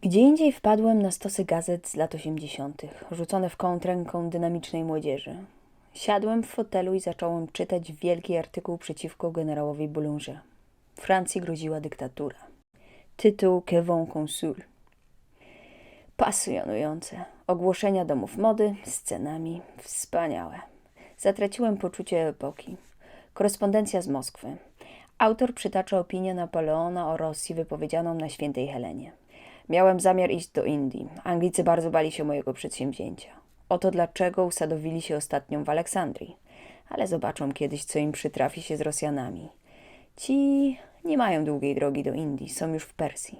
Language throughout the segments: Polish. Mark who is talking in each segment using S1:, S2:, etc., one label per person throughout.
S1: Gdzie indziej wpadłem na stosy gazet z lat 80., rzucone w kąt ręką dynamicznej młodzieży. Siadłem w fotelu i zacząłem czytać wielki artykuł przeciwko generałowi Boulanger. Francji groziła dyktatura. Tytuł Que consul. Pasjonujące. Ogłoszenia domów mody, scenami. Wspaniałe. Zatraciłem poczucie epoki. Korespondencja z Moskwy. Autor przytacza opinię Napoleona o Rosji wypowiedzianą na świętej Helenie. Miałem zamiar iść do Indii. Anglicy bardzo bali się mojego przedsięwzięcia. Oto dlaczego usadowili się ostatnio w Aleksandrii. Ale zobaczą kiedyś, co im przytrafi się z Rosjanami. Ci nie mają długiej drogi do Indii, są już w Persji.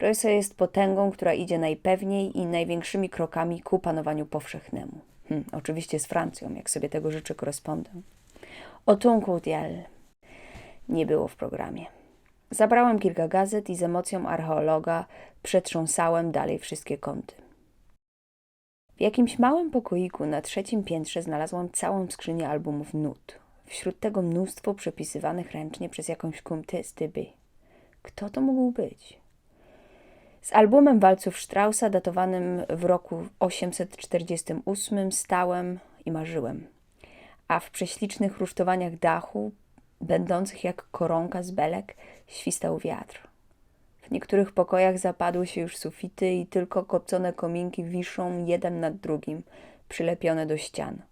S1: Rosja jest potęgą, która idzie najpewniej i największymi krokami ku panowaniu powszechnemu. Hm, oczywiście z Francją, jak sobie tego życzy korespondent. Auton cordial nie było w programie. Zabrałem kilka gazet i z emocją archeologa przetrząsałem dalej wszystkie kąty. W jakimś małym pokoiku na trzecim piętrze znalazłam całą skrzynię albumów nut. Wśród tego mnóstwo przepisywanych ręcznie przez jakąś Comtesse de B. Kto to mógł być? Z albumem walców Straussa, datowanym w roku 848, stałem i marzyłem. A w prześlicznych rusztowaniach dachu, będących jak koronka z belek, świstał wiatr. W niektórych pokojach zapadły się już sufity i tylko kopcone kominki wiszą jeden nad drugim, przylepione do ścian.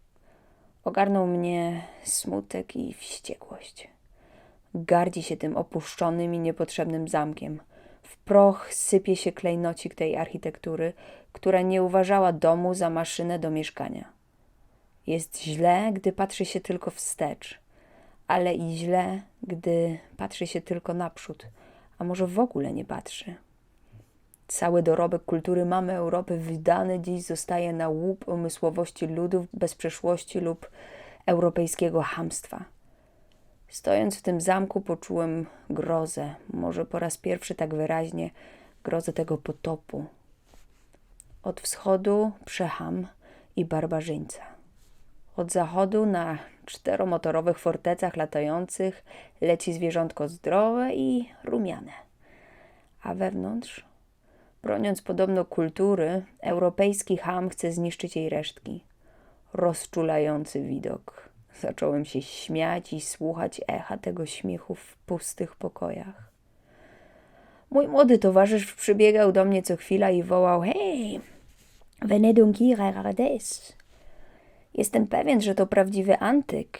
S1: Ogarnął mnie smutek i wściekłość. Gardzi się tym opuszczonym i niepotrzebnym zamkiem. W proch sypie się klejnocik tej architektury, która nie uważała domu za maszynę do mieszkania. Jest źle, gdy patrzy się tylko wstecz, ale i źle, gdy patrzy się tylko naprzód, a może w ogóle nie patrzy. Cały dorobek kultury mamy Europy wydany dziś zostaje na łup umysłowości ludów bez przeszłości lub europejskiego hamstwa. Stojąc w tym zamku, poczułem grozę, może po raz pierwszy tak wyraźnie, grozę tego potopu. Od wschodu przecham i barbarzyńca. Od zachodu na czteromotorowych fortecach latających leci zwierzątko zdrowe i rumiane. A wewnątrz, broniąc podobno kultury, europejski ham chce zniszczyć jej resztki. Rozczulający widok. Zacząłem się śmiać i słuchać echa tego śmiechu w pustych pokojach. Mój młody towarzysz przybiegał do mnie co chwila i wołał: Hej, venez donc. Jestem pewien, że to prawdziwy antyk.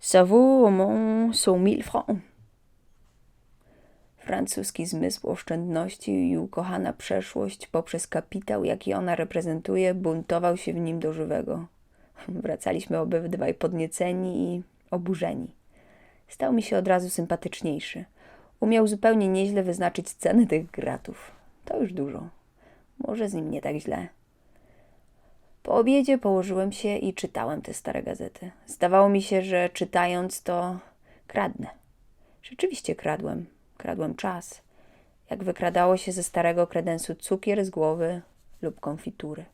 S1: Ça vaut au moins cent mille francs. Francuski zmysł oszczędności i ukochana przeszłość poprzez kapitał, jaki ona reprezentuje, buntował się w nim do żywego. Wracaliśmy obydwaj podnieceni i oburzeni. Stał mi się od razu sympatyczniejszy. Umiał zupełnie nieźle wyznaczyć cenę tych gratów. To już dużo. Może z nim nie tak źle. Po obiedzie położyłem się i czytałem te stare gazety. Zdawało mi się, że czytając to kradnę. Rzeczywiście kradłem. Kradłem czas. Jak wykradało się ze starego kredensu cukier z głowy lub konfitury.